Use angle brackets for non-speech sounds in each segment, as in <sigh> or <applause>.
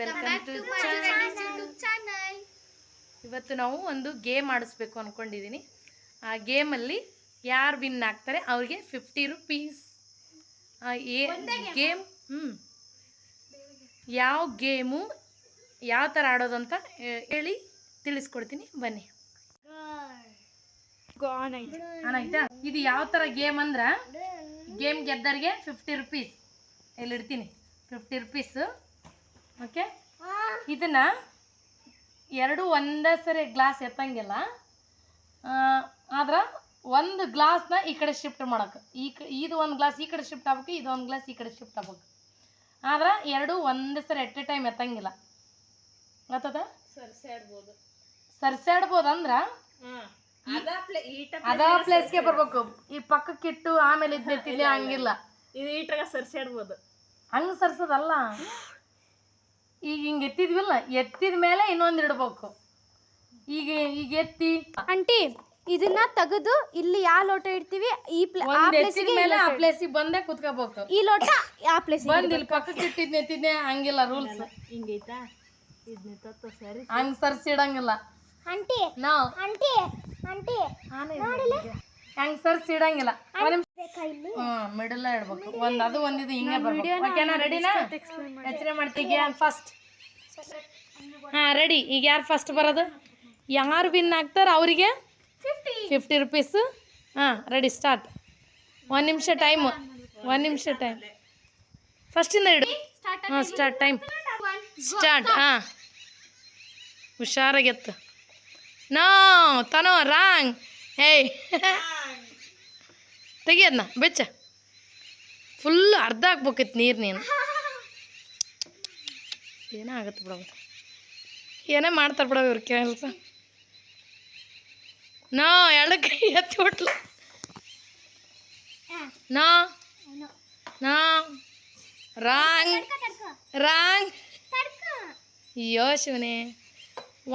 Welcome to channel ಇವತ್ತು ನಾವು ಒಂದು ಗೇಮ್ ಆಡಿಸ್ಬೇಕು ಅಂದ್ಕೊಂಡಿದ್ದೀನಿ ಆ ಗೇಮಲ್ಲಿ ಯಾರು ವಿನ್ ಆಗ್ತಾರೆ ಅವ್ರಿಗೆ ಫಿಫ್ಟಿ ರುಪೀಸ್ ಗೇಮ್? ಹ್ಞೂ ಯಾವ ಗೇಮು ಯಾವ ಥರ ಆಡೋದು ಅಂತ ಹೇಳಿ ತಿಳಿಸ್ಕೊಡ್ತೀನಿ. ಬನ್ನಿ. ಇದು ಯಾವ ಥರ ಗೇಮ್ ಅಂದ್ರೆ ಗೇಮ್ ಗೆದ್ದರಿಗೆ ಫಿಫ್ಟಿ ರುಪೀಸ್ ಇಲ್ಲಿ ಇಡ್ತೀನಿ ಫಿಫ್ಟಿ ರುಪೀಸು ಓಕೆ ಇದನ್ನ ಎರಡು ಒಂದೇ ಸರಿ ಗ್ಲಾಸ್ ಎತ್ತಂಗಿಲ್ಲ. ಆದ್ರೆ ಒಂದು ಗ್ಲಾಸ್ನ ಈ ಕಡೆ ಶಿಫ್ಟ್ ಮಾಡಕ್ಕೆ ಈ ಕ ಇದು ಒಂದು ಗ್ಲಾಸ್ ಈ ಕಡೆ ಶಿಫ್ಟ್ ಆಗ್ಬೇಕು ಇದು ಒಂದು ಗ್ಲಾಸ್ ಈ ಕಡೆ ಶಿಫ್ಟ್ ಆಗ್ಬೇಕು. ಆದ್ರೆ ಎರಡು ಒಂದೇ ಸರಿ ಎಟ್ ಎ ಟೈಮ್ ಎತ್ತಂಗಿಲ್ಲ. ಗೊತ್ತದ? ಸರ್ಸಾಡ್ಬೋದು ಅಂದ್ರೆ ಅದ ಪ್ಲೇಸ್ಗೆ ಬರ್ಬೇಕು. ಈ ಪಕ್ಕಕ್ಕೆ ಇಟ್ಟು ಆಮೇಲೆ ಇದ್ ಎತ್ತಿದ್ದೆ ಹಂಗಿಲ್ಲ. ಇದು ಈಟ್ರಾಗ ಸರ್ಸಾಡ್ಬೋದು ಹಂಗ್ ಸರ್ಸದಲ್ಲ. ಈಗ ಹಿಂಗೆ ಎತ್ತಿದ್ವಿಲ್ಲ ಎತ್ತಿದ ಮೇಲೆ ಇನ್ನೊಂದು ಇಡ್ಬೇಕು ಈಗ ಈಗ ಎತ್ತಿ. ಆಂಟಿ ಇದನ್ನ ತೆಗೆದು ಇಲ್ಲಿ ಯಾವ ಲೋಟ ಇಡ್ತೀವಿ ಈ ಪ್ಲೇ ಆ ಒಂದ್ ಎತ್ತಿದ ಪ್ಲೇಸಿಗೆ ಮೇಲೆ ಆ ಪ್ಲೇಸಿಗೆ ಬಂದೇ ಕುತ್ಕೋಬೇಕು. ಈ ಲೋಟ ಆ ಪ್ಲೇಸ್ ಬಂದ್ ಇಲ್ಲಿ ಪಕ್ಕಕ್ಕೆ ಇಟ್ಟಿದ್ನ ಎತ್ತಿದ್ನೆ ಹಂಗಿಲ್ಲ ರೂಲ್ಸ್ ಹಿಂಗೈತಾ ಇದನ್ನ ತತ್ತ ಸರಿ ಹಂಗ್ ಸರ್ಸಿಡಂಗಿಲ್ಲ ಆಂಟಿ ನಾವು. Aunty aunty. ಹಂಗ್ ಸರ್ಸಿಡಂಗಿಲ್ಲ ಒಂದ್ ನಿಮಿಷ ಹ್ಮ್ ಮಿಡಲ್ ಇಡ್ಬೇಕು. ಒಂದ್ ಅದು ಒಂದಿದು ಹಿಂಗೆ ಬರ್ಬೇಕು. ಓಕೆನಾ ರೆಡಿನಾ ಮಾಡ್ತೀಗೆ ಫಸ್ಟ್ ಹಾ ರೆಡಿ ಈಗ ಯಾರು ಫಸ್ಟ್ ಬರೋದು? ಯಾರು ವಿನ್ ಆಗ್ತಾರ ಅವರಿಗೆ? ಫಿಫ್ಟಿ ರುಪೀಸ್ ಹಾ ರೆಡಿ ಸ್ಟಾರ್ಟ್ ಒಂದು ನಿಮಿಷ ಟೈಮು ಒಂದು ನಿಮಿಷ ಟೈಮ್ ಫಸ್ಟಿಂದ ಇಡು. ಹಾಂ ಸ್ಟಾರ್ಟ್ ಟೈಮ್ ಸ್ಟಾರ್ಟ್ ಹಾಂ. ಹುಷಾರಾಗಿತ್ತು ನೋ ತನೋ ರಾಂಗ್ ಏಯ್ <laughs> ತೆಗಿಯದ್ನ ಬೆಚ್ಚ. ಫುಲ್ ಅರ್ಧ ಹಾಕ್ಬೇಕಿತ್ತು ನೀರು ನೀನು. ಏನೋ ಆಗತ್ತೆ ಬಿಡವ ಏನೇ ಮಾಡ್ತಾರೆ ಬಿಡವ ಇವ್ರ ಕೆಲಸ ನಾ ಎರಡು ಕೈ ಎತ್ತಿ ಬಿಟ್ಲು ನಾ ನಾ ರಾಂಗ್ ರಾಂಗ್. ಅಯ್ಯೋ ಶಿವನೇ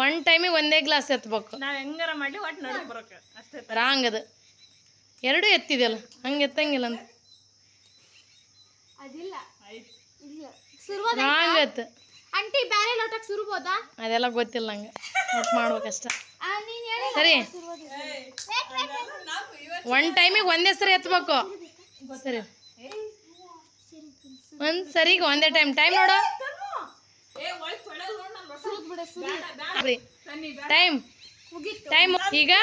ಒನ್ ಟೈಮಿಗೆ ಒಂದೇ ಗ್ಲಾಸ್ ಎತ್ಬೇಕು. ನಾವು ಹೆಂಗಾರ ಮಾಡಿ ಒಟ್ಟು ನಡಕ್ ಬರೋಕ. ಅಷ್ಟೇ ರಾಂಗ್ ಅದು. ಎರಡೂ ಎತ್ತಿದೆಯಲ್ಲ ಹಂಗೆ ಎತ್ತಂಗಿಲ್ಲ ಅಂತ. ಎತ್ತು. ಆಂಟಿ ಬೇರೆ ಲೋಟಕ್ಕೆ ಸುರ್ಬೋದಾ? ಅದೆಲ್ಲ ಗೊತ್ತಿಲ್ಲ ನಂಗೆ. ಒಟ್ಟು ಮಾಡ್ಬೇಕಷ್ಟ. ಆ, ನೀನ್ ಹೇಳಿ ಸರಿ. ಒನ್ ಟೈಮಿಗೆ ಒಂದೇ ಸರಿ ಎತ್ಬೇಕು. ಸರಿ. ಒಂದು ಸರಿಗೆ ಒಂದೇ ಟೈಮ್. ಟೈಮ್ ನೋಡು. ಟೈಮ್. ಟೈಮ್. ಈಗ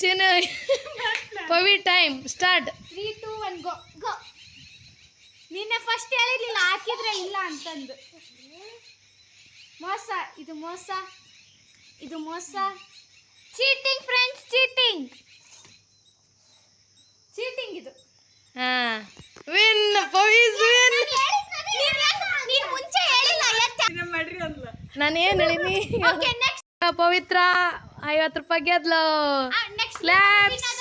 ಚಿನ್ನ Pavi time start. Three two one go go ನಿನ್ನೆ ಫಸ್ಟ್ ಹೇಳಿರ್ಲಿಲ್ಲ ಹಾಕಿದ್ರೆ ಇಲ್ಲ ಅಂತಂದು. ಮೋಸ ಇದು ಮೋಸ ಇದು ಮೋಸ. ಚೀಟಿಂಗ್ ಫ್ರೆಂಡ್ಸ್ ಚೀಟಿಂಗ್ ಚೀಟಿಂಗ್ ಇದು. ಹಾ. ವಿನ್ ಪವೀಸ್ ವಿನ್ ನೀನು ಮುಂಚೆ ಹೇಳಿಲ್ಲ ಇದನ್ನ ಮಾಡ್ರಿ ಅಂದ್ಲ. ನಾನು ಏನು ಹೇಳಿನಿ ಓಕೆ ನೆಕ್ಸ್ಟ್ ಪವಿತ್ರ ಐವತ್ತು ರೂಪಾಯಿ ಗೆದ್ಲು. Next Claps.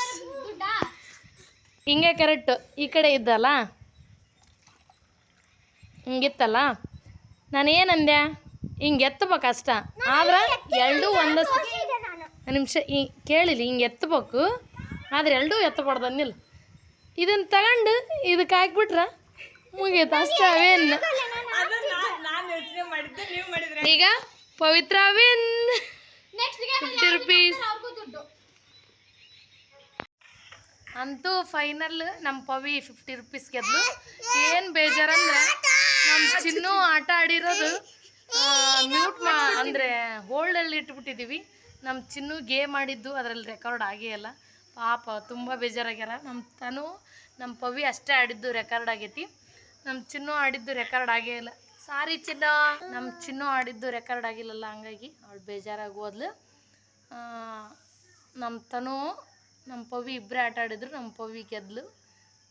ಹಿಂಗೆ ಕರೆಕ್ಟು ಈ ಕಡೆ ಇದ್ದಲ್ಲ? ಹಿಂಗಿತ್ತಲ್ಲ? ನಾನು ಏನಂದೆ ಹಿಂಗೆ ಎತ್ತಬೇಕು ಅಷ್ಟ ಆದ್ರೆ ಎರಡು ಒಂದಷ್ಟು ನಿಮಿಷ ಈ ಕೇಳಿಲಿ ಹಿಂಗೆ ಎತ್ತಬೇಕು ಆದ್ರೆ ಎರಡೂ ಎತ್ತಬಾರ್ದು ಅನ್ನಿಲ್ಲ ಇದನ್ನು ತಗೊಂಡು ಇದಕ್ಕೆ ಹಾಕ್ಬಿಟ್ರ ಮುಗೀತು. ಅಷ್ಟೇ ಅವೇನು ಅದು ನಾನು ಯೋಚನೆ ಮಾಡಿದ್ದೆ ನೀವು ಮಾಡಿದ್ರೆ. ಈಗ ಪವಿತ್ರ ಅವೇನ್ ನೆಕ್ಸ್ಟ್ ಫಿಫ್ಟಿ ರುಪೀಸ್ ಅಂತೂ ಫೈನಲ್ ನಮ್ಮ ಪವಿ ಫಿಫ್ಟಿ ರುಪೀಸ್ ಗೆದ್ಲು. ಏನು ಬೇಜಾರಂದ್ರೆ ನಮ್ಮ ಚಿನ್ನು ಆಟ ಆಡಿರೋದು ಮ್ಯೂಟ್ ಮಾ, ಅಂದರೆ ಹೋಲ್ಡಲ್ಲಿ ಇಟ್ಬಿಟ್ಟಿದ್ದೀವಿ ನಮ್ಮ ಚಿನ್ನು ಗೇಮ್ ಆಡಿದ್ದು ಅದರಲ್ಲಿ ರೆಕಾರ್ಡ್ ಆಗೇ ಇಲ್ಲ. ಪಾಪ ತುಂಬ ಬೇಜಾರಾಗ್ಯಾರ. ನಮ್ಮ ತನು ನಮ್ಮ ಪವಿ ಅಷ್ಟೇ ಆಡಿದ್ದು ರೆಕಾರ್ಡ್ ಆಗೈತಿ. ನಮ್ಮ ಚಿನ್ನು ಆಡಿದ್ದು ರೆಕಾರ್ಡ್ ಆಗೇ ಇಲ್ಲ. ಸಾರಿ ಚಿನ್ನ. ನಮ್ಮ ಚಿನ್ನು ಆಡಿದ್ದು ರೆಕಾರ್ಡ್ ಆಗಿಲ್ಲಲ್ಲ, ಹಂಗಾಗಿ ಅವಳು ಬೇಜಾರಾಗಿ ಹೋದ್ಲು. ನಮ್ ನಮ್ಮ ತನು ನಮ್ಮ ಪವಿ ಇಬ್ಬರೇ ಆಟ ಆಡಿದ್ರು ನಮ್ಮ ಪವಿ ಗೆದ್ಲು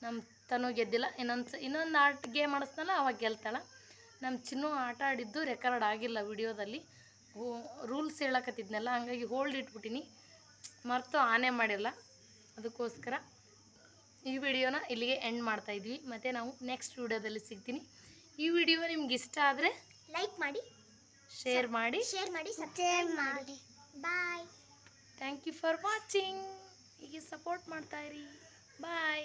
ನಮ್ಮ ತನು ಗೆದ್ದಿಲ್ಲ. ಇನ್ನೊಂದು ಇನ್ನೊಂದು ಆಟ ಗೇಮ್ ಆಡಿಸ್ತಾನೆ ಅವಾಗ ಗೆಲ್ತಾಳೆ. ನಮ್ಮ ಚಿನ್ನು ಆಟ ಆಡಿದ್ದು ರೆಕಾರ್ಡ್ ಆಗಿಲ್ಲ ವಿಡಿಯೋದಲ್ಲಿ. ರೂಲ್ಸ್ ಹೇಳಕತ್ತಿದ್ನಲ್ಲ ಹಂಗಾಗಿ ಹೋಲ್ಡ್ ಇಟ್ಬಿಟ್ಟಿನಿ. ಮರೆತು ಆನೆ ಮಾಡಿಲ್ಲ. ಅದಕ್ಕೋಸ್ಕರ ಈ ವಿಡಿಯೋನ ಇಲ್ಲಿಗೆ ಎಂಡ್ ಮಾಡ್ತಾ ಇದ್ವಿ. ಮತ್ತು ನಾವು ನೆಕ್ಸ್ಟ್ ವಿಡಿಯೋದಲ್ಲಿ ಸಿಗ್ತೀನಿ. ಈ ವಿಡಿಯೋ ನಿಮ್ಗೆ ಇಷ್ಟ ಆದರೆ ಲೈಕ್ ಮಾಡಿ ಶೇರ್ ಮಾಡಿ. ಶೇರ್ ಮಾಡಿ ಸಬ್ಸ್ಕ್ರೈಬ್ ಮಾಡಿ. Bye thank you for watching ಹೀಗೆ ಸಪೋರ್ಟ್ ಮಾಡ್ತಾ ಇರಿ. ಬಾಯ್